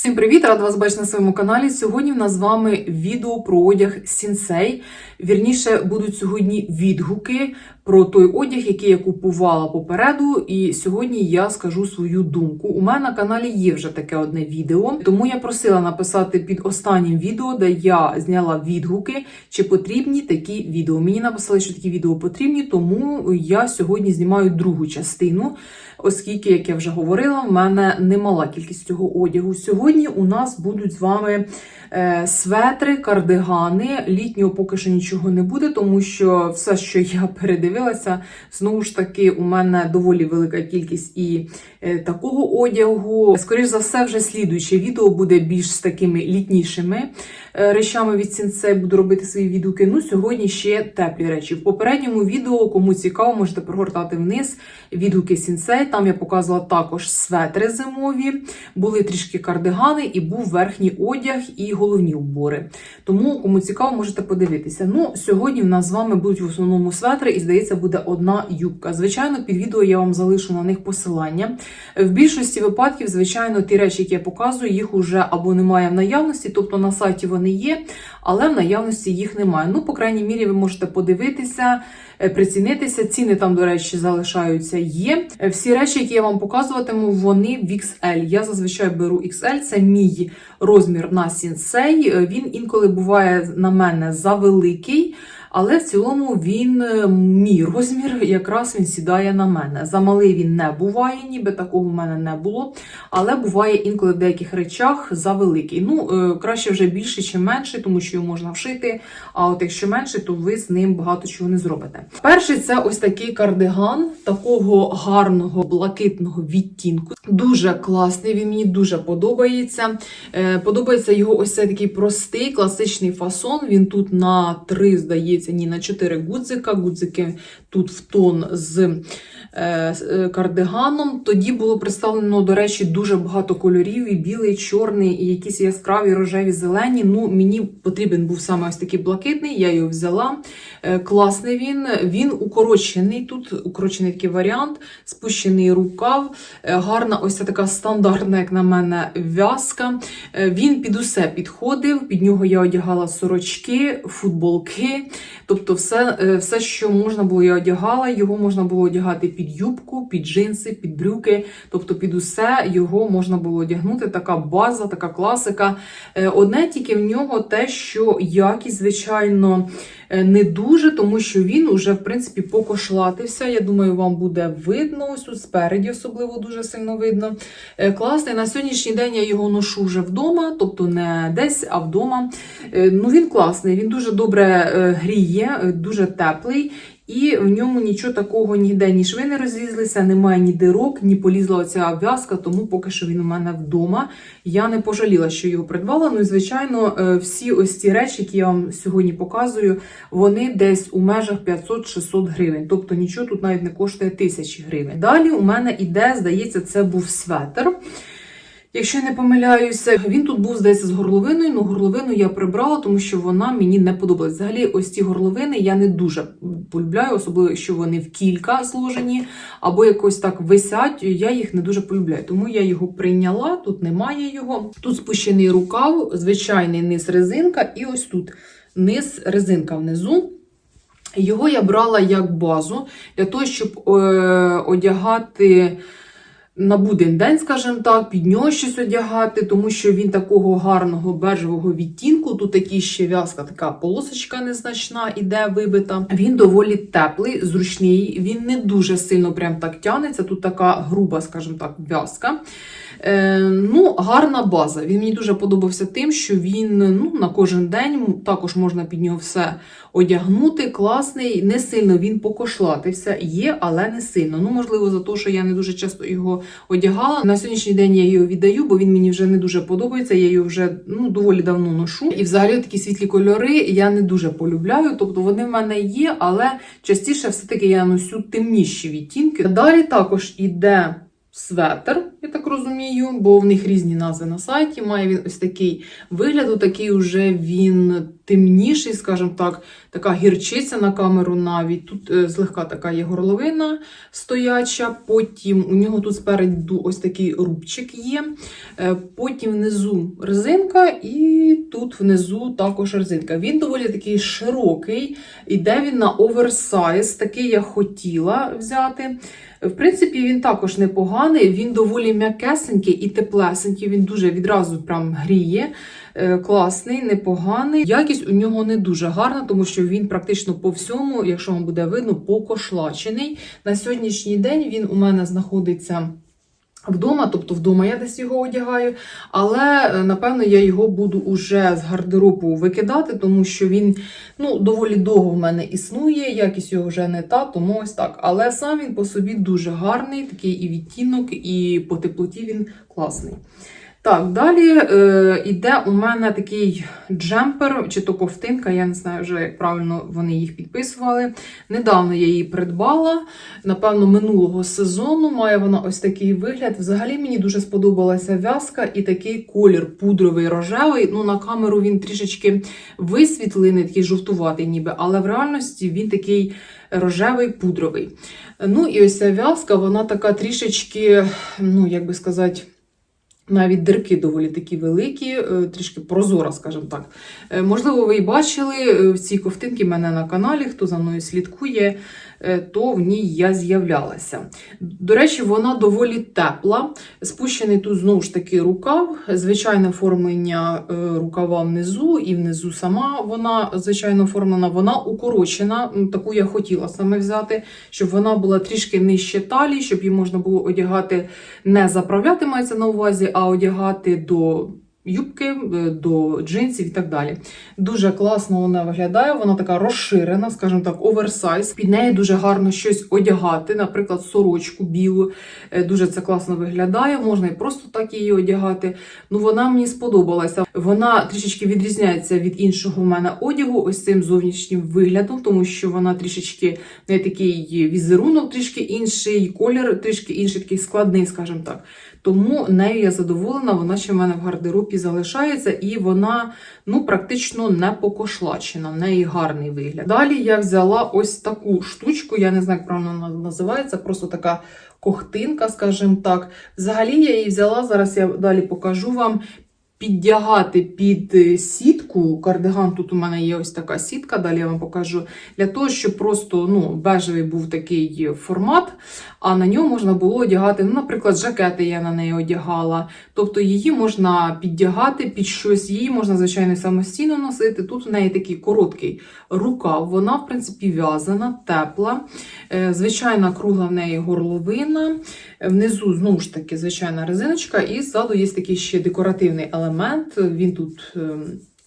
Всім привіт! Рада вас бачити на своєму каналі. Сьогодні в нас з вами відео про одяг Сінсей. Вірніше будуть сьогодні відгуки про той одяг, який я купувала попереду. І сьогодні я скажу свою думку. У мене на каналі є вже таке одне відео, тому я просила написати під останнім відео, де я зняла відгуки, чи потрібні такі відео. Мені написали, що такі відео потрібні, тому я сьогодні знімаю другу частину. Оскільки, як я вже говорила, в мене немала кількість цього одягу. Сьогодні у нас будуть з вами е, светри, кардигани. Літнього поки що нічого не буде, тому що все, що я передивилася, знову ж таки, у мене доволі велика кількість і е, такого одягу. Скоріше за все, вже слідуюче відео буде більш з такими літнішими е, речами від Сінсей. Буду робити свої відгуки. Ну, сьогодні ще теплі речі. В попередньому відео, кому цікаво, можете прогортати вниз відгуки Сінсей. Там я показувала також светри зимові, були трішки кардигани, і був верхній одяг і головні убори. Тому, кому цікаво, можете подивитися. Ну, сьогодні в нас з вами будуть в основному светри, і здається, буде одна юбка. Звичайно, під відео я вам залишу на них посилання. В більшості випадків, звичайно, ті речі, які я показую, їх уже або немає в наявності, тобто на сайті вони є, але в наявності їх немає. Ну, по крайній мірі, ви можете подивитися, прицінитися. Ціни там, до речі, залишаються є. Е, Всі речі, які я вам показуватиму, вони в XL. Я зазвичай беру XL, це мій розмір на сінсей. Е, Він інколи буває на мене завеликий. Але в цілому він е, мій розмір, якраз він сідає на мене. Замалий він не буває, ніби такого в мене не було. Але буває інколи в деяких речах завеликий. Ну, е, краще вже більше чи менше, тому що його можна вшити. А от якщо менше, то ви з ним багато чого не зробите. Перший це ось такий кардиган такого гарного блакитного відтінку. Дуже класний, він мені дуже подобається. Е, Подобається його ось цей такий простий класичний фасон. Він тут на три, здається, ні, на чотири гудзика. Гудзики тут в тон з е, е, кардиганом. Тоді було представлено, до речі, дуже багато кольорів: і білий, і чорний, і якісь яскраві, рожеві, зелені. Ну, мені потрібен був саме ось такий блакитний, я його взяла. Е, Класний він. Він укорочений тут, укорочений такий варіант, спущений рукав. Гарна ось ця така стандартна, як на мене, в'язка. Він під усе підходив. Під нього я одягала сорочки, футболки. Тобто, все, е, все, що можна було, я одягала. Його можна було одягати під юбку, під джинси, під брюки. Тобто, під усе його можна було одягнути. Така база, така класика. Е, Одне тільки в нього те, що якість, звичайно, не дуже, тому що він уже, в принципі, покошлатився. Я думаю, вам буде видно ось тут спереді, особливо дуже сильно видно. Е, Класний. На сьогоднішній день я його ношу вже вдома, тобто не десь, а вдома. Е, Ну, він класний, він дуже добре е, гріє, е, дуже теплий. І в ньому нічого такого ніде, ні шви не розлізлися, немає ні дирок, ні полізла оця обв'язка, тому поки що він у мене вдома. Я не пожаліла, що його придбала. Ну і звичайно, е, всі ось ці речі, які я вам сьогодні показую, вони десь у межах 500-600 гривень. Тобто нічого тут навіть не коштує тисячі гривень. Далі у мене іде, здається, це був светр. Якщо не помиляюся, він тут був, здається, з горловиною. Ну, горловину я прибрала, тому що вона мені не подобалась. Взагалі, ось ці горловини я не дуже полюбляю, особливо якщо вони в кілька зложені, або якось так висять. Я їх не дуже полюбляю. Тому я його прийняла. Тут немає його. Тут спущений рукав, звичайний низ резинка, і ось тут низ резинка внизу. Його я брала як базу для того, щоб е, одягати на будень-день, скажімо так, під нього щось одягати, тому що він такого гарного бежевого відтінку. Тут такі ще в'язка, така полосочка незначна іде вибита. Він доволі теплий, зручний. Він не дуже сильно прям так тянеться. Тут така груба, скажімо так, в'язка. Е, ну, гарна база. Він мені дуже подобався тим, що він ну, на кожен день також можна під нього все одягнути. Класний, не сильно він покошлатився. Є, але не сильно. Ну, можливо, за те, що я не дуже часто його одягала. На сьогоднішній день я його віддаю, бо він мені вже не дуже подобається. Я його вже ну, доволі давно ношу. І взагалі такі світлі кольори я не дуже полюбляю. Тобто вони в мене є, але частіше все-таки я носю темніші відтінки. Далі також іде светр, я так розумію, бо в них різні назви на сайті. Має він ось такий вигляд, такий уже він темніший, скажімо так, така гірчиця на камеру навіть. Тут е, злегка така є горловина стояча. Потім у нього тут спереду ось такий рубчик є. Е, Потім внизу резинка, і тут внизу також резинка. Він доволі такий широкий, іде він на оверсайз, такий я хотіла взяти. В принципі, він також непоганий, він доволі м'якесенький і теплесенький, він дуже відразу прям гріє. Е, Класний, непоганий. Якість у нього не дуже гарна, тому що він практично по всьому, якщо вам буде видно, покошлачений. На сьогоднішній день він у мене знаходиться. Вдома, тобто вдома я десь його одягаю, але е, напевно я його буду уже з гардеробу викидати, тому що він ну, доволі довго в мене існує, якість його вже не та, тому ось так. Але сам він по собі дуже гарний, такий і відтінок, і по теплоті він класний. Так, далі е, йде у мене такий джемпер, чи то ковтинка, я не знаю вже, як правильно вони їх підписували. Недавно я її придбала, напевно, минулого сезону. Має вона ось такий вигляд. Взагалі мені дуже сподобалася в'язка і такий колір пудровий рожевий. Ну, на камеру він трішечки висвітлений, такий жовтуватий, ніби, але в реальності він такий рожевий пудровий. Ну і ось ця в'язка, вона така трішечки, ну, як би сказати, навіть дирки доволі такі великі, е, трішки прозора, скажімо так. Е, Можливо, ви і бачили е, в цій ковтинці мене на каналі, хто за мною слідкує, то в ній я з'являлася. До речі, вона доволі тепла. Спущений тут знову ж таки рукав, звичайне оформлення е, рукава внизу, і внизу сама вона звичайно оформлена, вона укорочена. Таку я хотіла саме взяти, щоб вона була трішки нижче талії, щоб її можна було одягати, не заправляти мається на увазі, а одягати до. Юбки е, до джинсів і так далі. Дуже класно вона виглядає, вона така розширена, скажімо так, оверсайз. Під неї дуже гарно щось одягати, наприклад, сорочку білу. Е, Дуже це класно виглядає. Можна і просто так її одягати. Ну, вона мені сподобалася. Вона трішечки відрізняється від іншого в мене одягу, ось цим зовнішнім виглядом, тому що вона трішечки не такий візерунок, трішки інший, колір трішки інший, такий складний, скажімо так. Тому нею я задоволена, вона ще в мене в гардеробі залишається, і вона ну, практично не покошлачена, в неї гарний вигляд. Далі я взяла ось таку штучку, я не знаю, як правильно вона називається, просто така кохтинка, скажімо так. Взагалі я її взяла, зараз я далі покажу вам. Піддягати під е, сітку, кардиган тут у мене є ось така сітка, далі я вам покажу, для того, щоб просто ну, бежевий був такий формат, а на ньому можна було одягати, ну, наприклад, жакети я на неї одягала. Тобто її можна піддягати під щось, її можна, звичайно, самостійно носити. Тут в неї такий короткий рукав, вона, в принципі, в'язана, тепла, Е, звичайна кругла в неї горловина. Внизу, знову ж таки, звичайна резиночка, і ззаду є такий ще декоративний елемент. Він тут ем,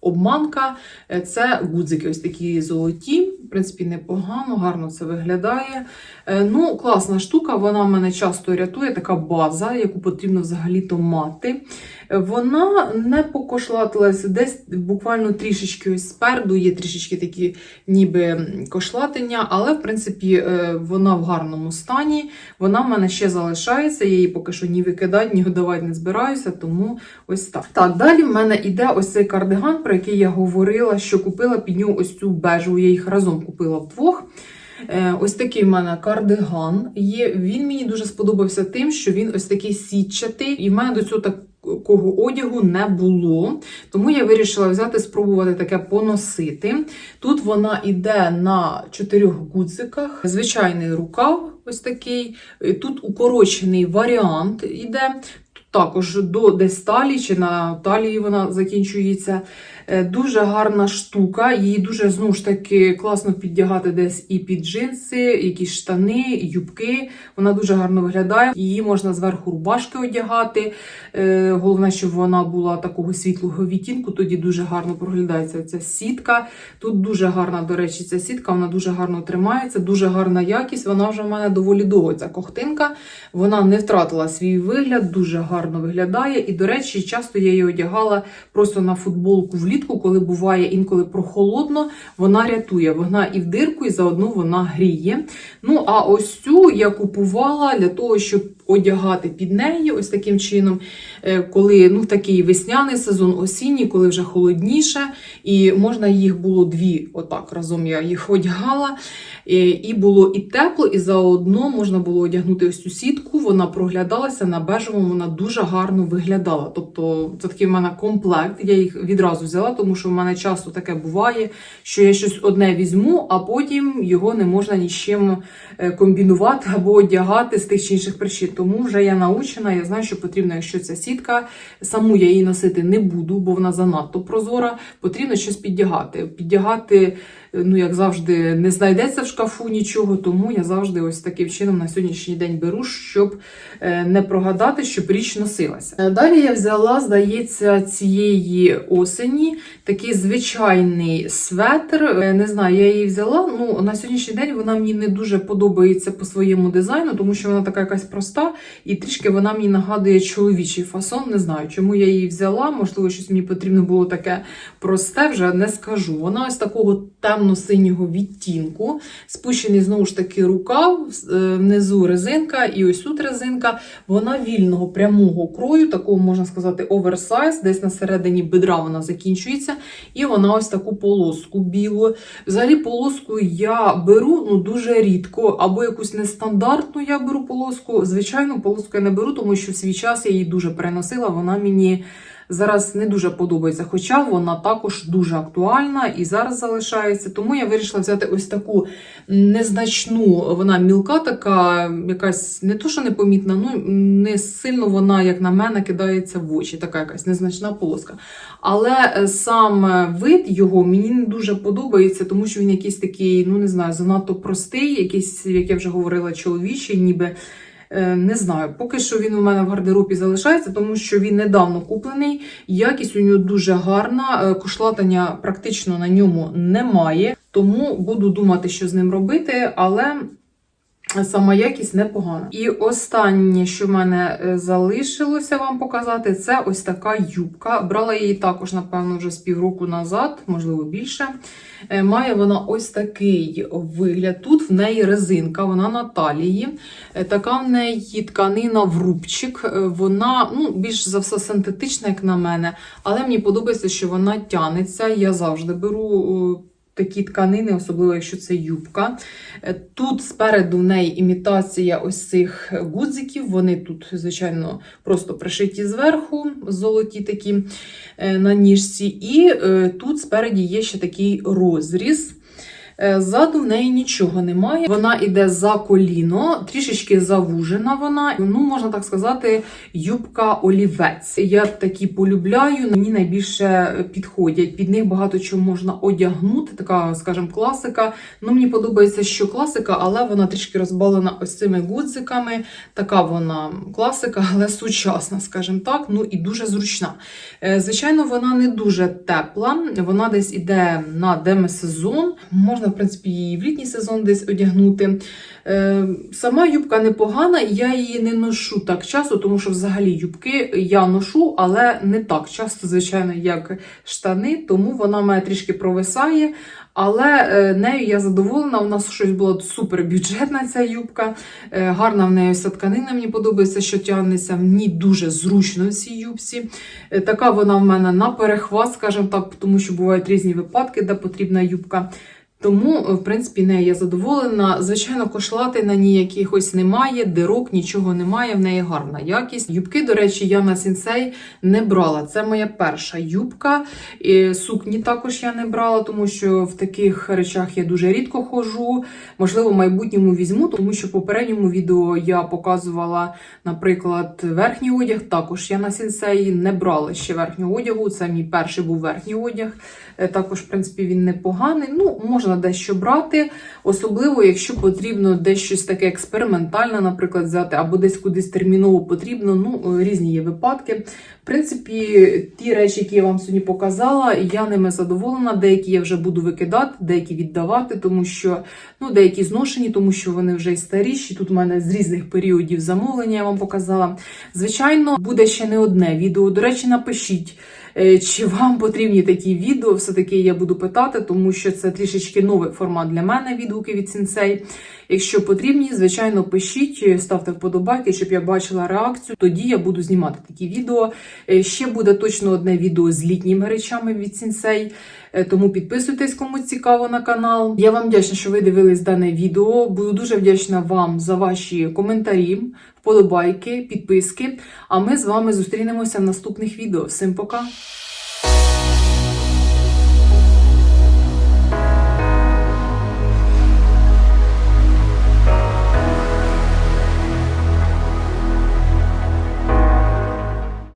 обманка. Е, Це гудзики, ось такі золоті. Принципі, непогано, гарно це виглядає. Е, Ну, класна штука, вона мене часто рятує, така база, яку потрібно взагалі-то мати. Е, Вона не покошлатилась, десь буквально трішечки ось спереду є трішечки такі ніби кошлатення, але в принципі е, вона в гарному стані. Вона в мене ще залишається, я її поки що ні викидати, ні годувати не збираюся, тому ось так. Так, далі в мене йде ось цей кардиган, про який я говорила, що купила під нього ось цю бежеву, я їх разом купила вдвох. Е, Ось такий в мене кардиган є. Він мені дуже сподобався тим, що він ось такий сітчатий, і в мене до цього такого одягу не було. Тому я вирішила взяти, спробувати таке поносити. Тут вона йде на чотирьох гудзиках, звичайний рукав, ось такий. Тут укорочений варіант. Тут також до десь талії, чи на талії вона закінчується. Е, Дуже гарна штука, її дуже знову ж таки класно піддягати десь і під джинси, якісь штани, юбки. Вона дуже гарно виглядає. Її можна зверху рубашки одягати. Е, Головне, щоб вона була такого світлого відтінку, тоді дуже гарно проглядається ця сітка. Тут дуже гарна, до речі, ця сітка, вона дуже гарно тримається, дуже гарна якість. Вона вже в мене доволі довго. Ця кохтинка. Вона не втратила свій вигляд, дуже гарно виглядає. І, до речі, часто я її одягала просто на футболку влітку, коли буває інколи прохолодно, вона рятує. Вона і в дирку, і заодно вона гріє. Ну, а ось цю я купувала для того, щоб одягати під неї, ось таким чином, е, коли ну, такий весняний сезон, осінній, коли вже холодніше, і можна їх було дві, отак разом я їх одягала. Е, І було і тепло, і заодно можна було одягнути ось цю сітку. Вона проглядалася на бежевому, вона дуже гарно виглядала. Тобто це такий в мене комплект. Я їх відразу взяла, тому що в мене часто таке буває, що я щось одне візьму, а потім його не можна ні з чим е, комбінувати або одягати з тих чи інших причин. Тому вже я научена, я знаю, що потрібно, якщо ця сітка, саму я її носити не буду, бо вона занадто прозора. Потрібно щось піддягати. Піддягати, ну як завжди, не знайдеться в шкафу нічого, тому я завжди ось таким чином на сьогоднішній день беру, щоб е, не прогадати, щоб річ носилася. Е, Далі я взяла, здається, цієї осені такий звичайний светр. Е, Не знаю, я її взяла. Ну на сьогоднішній день вона мені не дуже подобається по своєму дизайну, тому що вона така якась проста, і трішки вона мені нагадує чоловічий фасон. Не знаю, чому я її взяла. Можливо, щось мені потрібно було таке просте, вже не скажу. Вона ось такого темно-синього відтінку, спущений знову ж таки рукав, е, внизу резинка, і ось тут резинка. Вона вільного прямого крою, такого можна сказати, оверсайз, десь на середині бедра вона закінчується, і вона ось таку полоску білу. Взагалі, полоску я беру ну дуже рідко, або якусь нестандартну я беру полоску. Звичайну полоску я не беру, тому що в свій час я її дуже переносила. Вона мені зараз не дуже подобається, хоча вона також дуже актуальна і зараз залишається. Тому я вирішила взяти ось таку незначну, вона мілка, така якась не то, що непомітна, ну не сильно вона, як на мене, кидається в очі. Така якась незначна полоска. Але е, сам е, вид його мені не дуже подобається, тому що він якийсь такий, ну не знаю, занадто простий, якийсь, як я вже говорила, чоловічий, ніби. Е, Не знаю, поки що він у мене в гардеробі залишається, тому що він недавно куплений. Якість у нього дуже гарна, е, кошлатання практично на ньому немає. Тому буду думати, що з ним робити, але сама якість непогана. І останнє, що в мене е, залишилося вам показати, це ось така юбка. Брала її також, напевно, вже з півроку назад, можливо, більше. Е, Має вона ось такий вигляд. Тут в неї резинка, вона на талії. Е, Така в неї тканина в рубчик. Вона ну, більш за все синтетична, як на мене, але мені подобається, що вона тянеться. Я завжди беру. Такі тканини, особливо якщо це юбка. Е, Тут спереду в неї імітація ось цих гудзиків. Вони тут, звичайно, просто пришиті зверху, золоті такі е, на ніжці. І е, тут спереді є ще такий розріз. Е, Ззаду в неї нічого немає. Вона йде за коліно, трішечки завужена вона. Ну, можна так сказати, юбка олівець. Я такі полюбляю, мені найбільше підходять. Під них багато чого можна одягнути. Така, скажімо, класика. Ну, мені подобається, що класика, але вона трішки розбалена ось цими гудзиками. Така вона класика, але сучасна, скажімо так. Ну і дуже зручна. Е, Звичайно, вона не дуже тепла. Вона десь іде на демисезон. Можна, в принципі, її в літній сезон десь одягнути. Е, Сама юбка непогана, я її не ношу так часто, тому що взагалі юбки я ношу, але не так часто, звичайно, як штани, тому вона мене трішки провисає. Але е, нею я задоволена. У нас щось була супер бюджетна ця юбка. Е, Гарна в неї ця тканина, мені подобається, що тягнеться. Ній дуже зручно в цій юбці. Е, Така вона в мене на перехват, скажімо так, тому що бувають різні випадки, де потрібна юбка. Тому, е, в принципі, нею я задоволена. Звичайно, кошлати на ній якихось немає, дирок, нічого немає, в неї гарна якість. Юбки, до речі, я на сінсей не брала. Це моя перша юбка. І сукні також я не брала, тому що в таких речах я дуже рідко ходжу. Можливо, в майбутньому візьму, тому що в попередньому відео я показувала, наприклад, верхній одяг. Також я на сінсеї не брала ще верхнього одягу. Це мій перший був верхній одяг. Е, Також, в принципі, він непоганий. Ну, можна дещо брати, особливо, якщо потрібно десь щось таке експериментальне, наприклад, взяти, або десь кудись терміново потрібно. Ну, різні є випадки. В принципі, ті речі, які я вам сьогодні показала, я ними задоволена. Деякі я вже буду викидати, деякі віддавати, тому що ну, деякі зношені, тому що вони вже й старіші. Тут у мене з різних періодів замовлення я вам показала. Звичайно, буде ще не одне відео. До речі, напишіть. Е, Чи вам потрібні такі відео? Все-таки я буду питати, тому що це трішечки новий формат для мене відгуки від сінсей. Якщо потрібні, звичайно, пишіть, ставте вподобайки, щоб я бачила реакцію. Тоді я буду знімати такі відео. Е, Ще буде точно одне відео з літніми речами від сінсей. Е, Тому підписуйтесь, кому цікаво на канал. Я вам вдячна, що ви дивились дане відео. Буду дуже вдячна вам за ваші коментарі, вподобайки, підписки. А ми з вами зустрінемося в наступних відео. Всім пока!